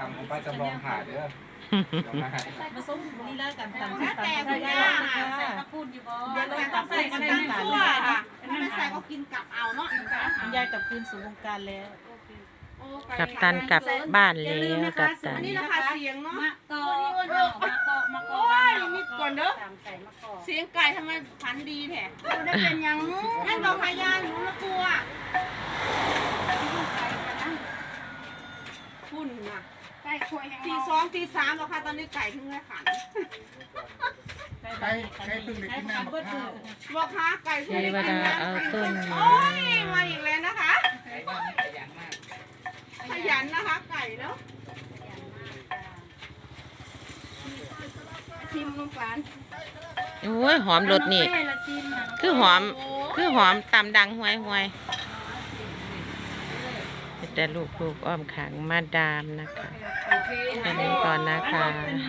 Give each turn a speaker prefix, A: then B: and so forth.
A: ตำของป้าจำลองถ่ายเด้อเดี๋ยวมาให้
B: มาส้มนี่ละกันตำ
C: แล้วแต่
B: ตำ
C: คุ
B: ใส่
C: ณ
B: ย่า
C: ย่า
B: ค่ะ
C: ใส่ข้าวปุ้นอยู่บ่
B: เดี๋ยวเราต้องใส่กัน
C: ใส่
B: ใน
C: น้ำ
B: น้ำ
C: ซั่ว
B: ค่ะ
C: ค่ะไม่ใส่ก็กินกับเอาเนาะ
B: ยายกับคืนสู่วงการแล้ว
C: โอ้ไกั
D: บตันกลับบ้านแล้วกับตัน
C: อันนี้นะคะเสียงเนาะ
E: มะกอกมะกอกมะก
C: โอ้
E: อก
C: ยนิดก่อนเด้อ
E: ตามใส่มะกอก
C: เสียงไก่ทำไมพันธุ์ดีแท้ได้เป็นยังนั่นบอกพยานหนูละกลัวพุ่นน่ะ
E: ไก่ช่วยให้
C: ตีสองตีสามแล้วค่ะตอนนี้ไก่ถึงได้ขัน
A: ใครใครเพิ่งได้กินน้ำมะพร้าว
C: บอกค่ะไก่
D: เท
C: ถึงได้
D: ว
C: กิน
D: ดา
C: น้ำ
D: เอาต้น
C: โอ้ยมาอีกแล้วนะคะ
A: ไก่บ้านนี่ขยันมาก
C: ขยันนะคะ ไก่เนาะชิมลงปาน
D: โอ้ยหอมรสนี่
E: ให้ละชิมนะ
D: คือหอม คือหอมตำดังห่วยห่วย แต่ลูกลูกๆอ้อมขังมาดามนะคะอันนี้ก่อนนะคะ